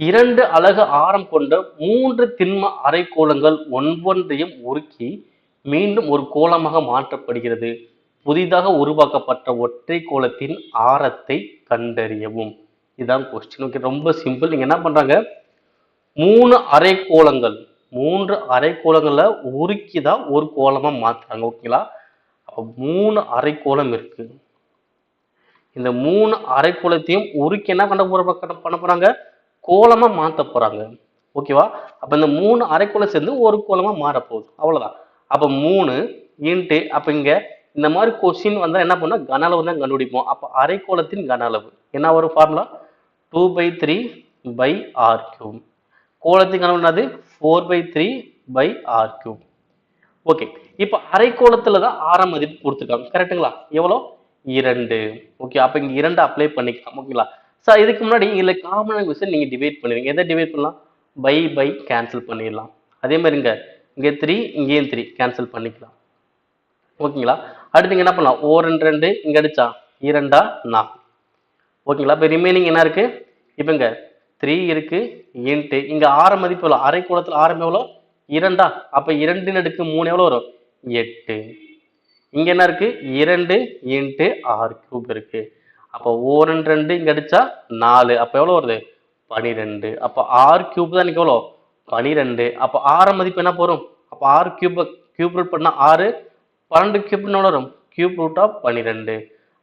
இரண்டு அலகு ஆரம் கொண்ட மூன்று திண்ம அரைக்கோளங்கள் ஒவ்வொன்றையும் உருக்கி மீண்டும் ஒரு கோலமாக மாற்றப்படுகிறது. புதிதாக உருவாக்கப்பட்ட ஒற்றை கோலத்தின் ஆரத்தை கண்டறியவும். இதான் கொஸ்டின் ஓகே ரொம்ப சிம்பிள் நீங்க என்ன பண்றாங்க? மூணு அரைக்கோளங்கள் மூன்று அரைக்கோளங்களை உருக்கி தான் ஒரு கோலமாக மாற்றுறாங்க ஓகேங்களா அப்போ மூணு அரைக்கோளம் இருக்குது இந்த மூணு அரைக்கோளத்தையும் உருக்கி என்ன பண்ண போகிற பண்ண போகிறாங்க கோலமாக மாற்ற போகிறாங்க ஓகேவா? அப்போ இந்த மூணு அரைக்கோளம் சேர்ந்து ஒரு கோலமாக மாறப்போகுது அவ்வளோதான் அப்போ மூணு இன்ட்டு அப்போ இங்கே இந்த மாதிரி கொஸ்டின் வந்தால் என்ன பண்ணால் கன அளவு தான் கண்டுபிடிப்போம். அப்போ அரைக்கோளத்தின் கன அளவு. என்ன ஒரு formula two by three pi r cube கோலத்தின் கனவு என்னது? Four by three pi r cube okay இப்போ அரைக்கோளத்தில் தான் ஆரம் மதிப்பு கொடுத்துருக்காங்க. கரெக்ட்டுங்களா எவ்வளோ? இரண்டு. ஓகே அப்போ இங்கே இரண்டு அப்ளை பண்ணிக்கலாம். ஓகேங்களா? சார் இதுக்கு முன்னாடி இதுல காமனாக விஷயம் நீங்கள் டிவைட் பண்ணுவீங்க. எதை டிவைட் பண்ணலாம்? பை பை கேன்சல் பண்ணிடலாம். அதே மாதிரி இங்கே இங்கே த்ரீ இங்கேயும் த்ரீ கேன்சல் பண்ணிக்கலாம். ஓகேங்களா? அடுத்து என்ன பண்ணலாம்? ஓ ரெண்டு ரெண்டு இங்கே அடிச்சா? இரண்டா? நா ஓகேங்களா? இப்போ ரிமைனிங் என்ன இருக்குது இப்போ இங்கே த்ரீ இருக்குது இன்ட்டு இங்கே ஆறு மதிப்பு எவ்வளோ அரை கோலத்துல ஆரம் எவ்வளோ இரண்டா? அப்போ இரண்டுன்னு அடுக்கு மூணு எவ்வளோ வரும்? எட்டு. இங்கே என்ன இருக்குது இரண்டு இன்ட்டு ஆறு கியூப் இருக்குது அப்போ ஓ ரெண்டு ரெண்டு இங்கே அடிச்சா நாலு. அப்போ எவ்வளோ வருது? பனிரெண்டு. அப்போ ஆறு கியூப் தான் எனக்கு எவ்வளோ பனிரெண்டு. அப்போ ஆறு மதிப்பு என்ன போகிறோம் அப்போ ஆறு கியூப் கியூப் ரூட் பண்ணால் ஆறு பன்னெண்டு கியூப்னு எவ்வளோ வரும்? கியூப் ரூட் ஆஃப் பன்னிரெண்டு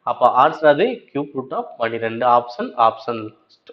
அப்போ ஆன்சர் அது கியூப் ரூட் ஆஃப் பன்னிரெண்டு ஆப்ஷன் ஆப்ஷன் லாஸ்ட்